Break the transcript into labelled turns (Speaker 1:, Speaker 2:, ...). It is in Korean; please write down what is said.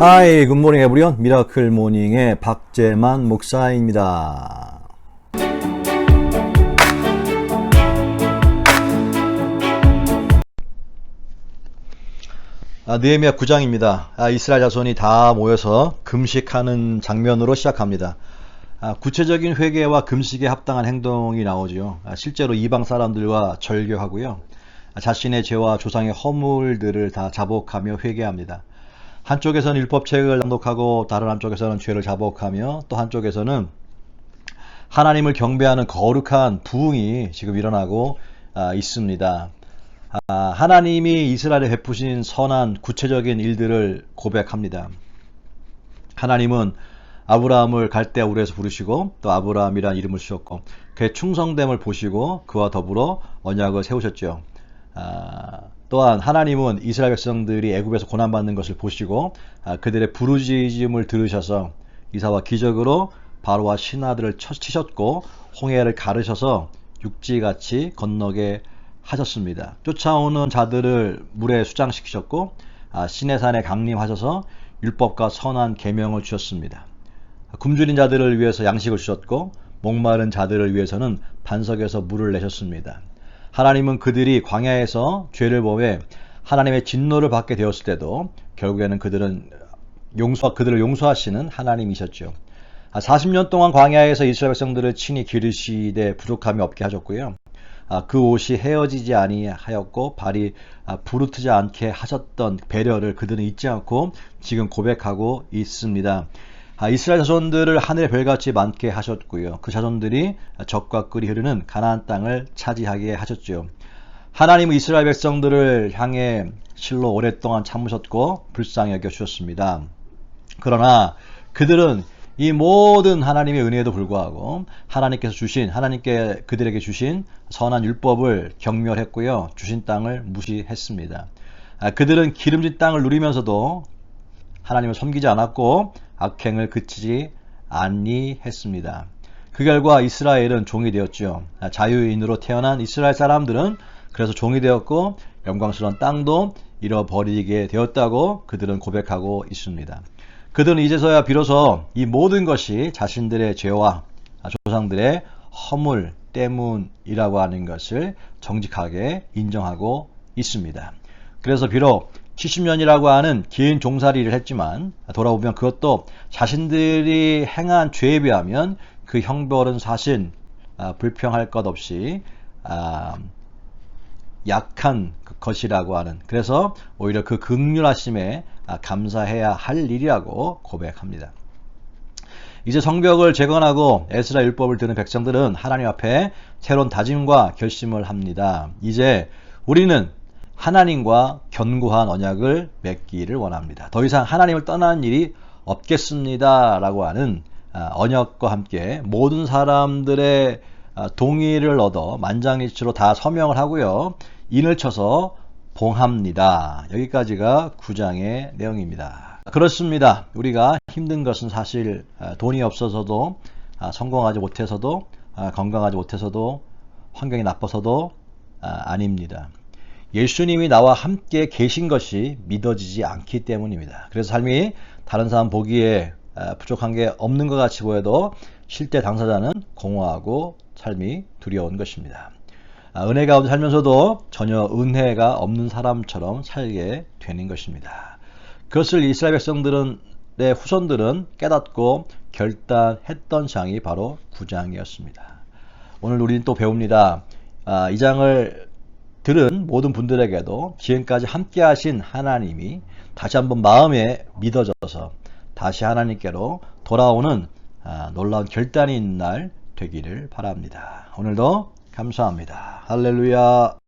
Speaker 1: 하이 굿모닝 에브리온 미라클 모닝의 박재만 목사입니다. 아, 느헤미야 9장입니다. 아, 이스라엘 자손이 다 모여서 금식하는 장면으로 시작합니다. 아, 구체적인 회개와 금식에 합당한 행동이 나오죠. 아, 실제로 이방 사람들과 절교하고요. 아, 자신의 죄와 조상의 허물들을 다 자복하며 회개합니다. 한쪽에서는 율법책을 낭독하고 다른 한쪽에서는 죄를 자복하며 또 한쪽에서는 하나님을 경배하는 거룩한 부흥이 지금 일어나고 아, 있습니다. 아, 하나님이 이스라엘에 베푸신 선한 구체적인 일들을 고백합니다. 하나님은 아브라함을 갈대아 우르에서 부르시고 또 아브라함이라는 이름을 주셨고 그의 충성됨을 보시고 그와 더불어 언약을 세우셨죠. 아, 또한 하나님은 이스라엘 백성들이 애굽에서 고난받는 것을 보시고 아, 그들의 부르짖음을 들으셔서 이사와 기적으로 바로와 신하들을 쳐- 치셨고 홍해를 가르셔서 육지같이 건너게 하셨습니다. 쫓아오는 자들을 물에 수장시키셨고 아, 시내산에 강림하셔서 율법과 선한 계명을 주셨습니다. 굶주린 자들을 위해서 양식을 주셨고 목마른 자들을 위해서는 반석에서 물을 내셨습니다. 하나님은 그들이 광야에서 죄를 범해 하나님의 진노를 받게 되었을 때도 결국에는 그들은 용서 그들을 용서하시는 하나님이셨죠. 40년 동안 광야에서 이스라엘 백성들을 친히 기르시되 부족함이 없게 하셨고요. 아, 그 옷이 헤어지지 아니하였고 발이 아, 부르트지 않게 하셨던 배려를 그들은 잊지 않고 지금 고백하고 있습니다. 아, 이스라엘 자손들을 하늘의 별같이 많게 하셨고요. 그 자손들이 적과 끓이 흐르는 가나안 땅을 차지하게 하셨죠. 하나님은 이스라엘 백성들을 향해 실로 오랫동안 참으셨고 불쌍히 여겨 주셨습니다. 그러나 그들은 이 모든 하나님의 은혜에도 불구하고 하나님께서 주신 하나님께 그들에게 주신 선한 율법을 경멸했고요. 주신 땅을 무시했습니다. 아, 그들은 기름진 땅을 누리면서도 하나님을 섬기지 않았고 악행을 그치지 아니했습니다. 그 결과 이스라엘은 종이 되었죠. 아, 자유인으로 태어난 이스라엘 사람들은 그래서 종이 되었고 영광스러운 땅도 잃어버리게 되었다고 그들은 고백하고 있습니다. 그들은 이제서야 비로소 이 모든 것이 자신들의 죄와 조상들의 허물 때문이라고 하는 것을 정직하게 인정하고 있습니다. 그래서 비록 70년이라고 하는 긴 종살이를 했지만 돌아보면 그것도 자신들이 행한 죄에 비하면 그 형벌은 사실 아, 불평할 것 없이 아, 약한 그 것이라고 하는 그래서 오히려 그 극률하심에 아, 감사해야 할 일이라고 고백합니다. 이제 성벽을 재건하고 에스라 율법을 듣는 백성들은 하나님 앞에 새로운 다짐과 결심을 합니다. 이제 우리는 하나님과 견고한 언약을 맺기를 원합니다. 더 이상 하나님을 떠나는 일이 없겠습니다 라고 하는 아, 언약과 함께 모든 사람들의 아, 동의를 얻어 만장일치로 다 서명을 하고요. 인을 쳐서 봉합니다. 여기까지가 9장의 내용입니다. 그렇습니다. 우리가 힘든 것은 사실 아, 돈이 없어서도 아, 성공하지 못해서도 아, 건강하지 못해서도 환경이 나빠서도 아, 아닙니다. 예수님이 나와 함께 계신 것이 믿어지지 않기 때문입니다. 그래서 삶이 다른 사람 보기에 아, 부족한 게 없는 것 같이 보여도 실제 당사자는 공허하고 삶이 두려운 것입니다. 아, 은혜 가운데 살면서도 전혀 은혜가 없는 사람처럼 살게 되는 것입니다. 그것을 이스라엘 백성들은 의 후손들은 깨닫고 결단했던 장이 바로 9장이었습니다. 오늘 우리는 또 배웁니다. 아, 이 장을 들은 모든 분들에게도 지금까지 함께 하신 하나님이 다시 한번 마음에 믿어져서 다시 하나님께로 돌아오는 아, 놀라운 결단이 있는 날 되기를 바랍니다. 오늘도 감사합니다. 할렐루야.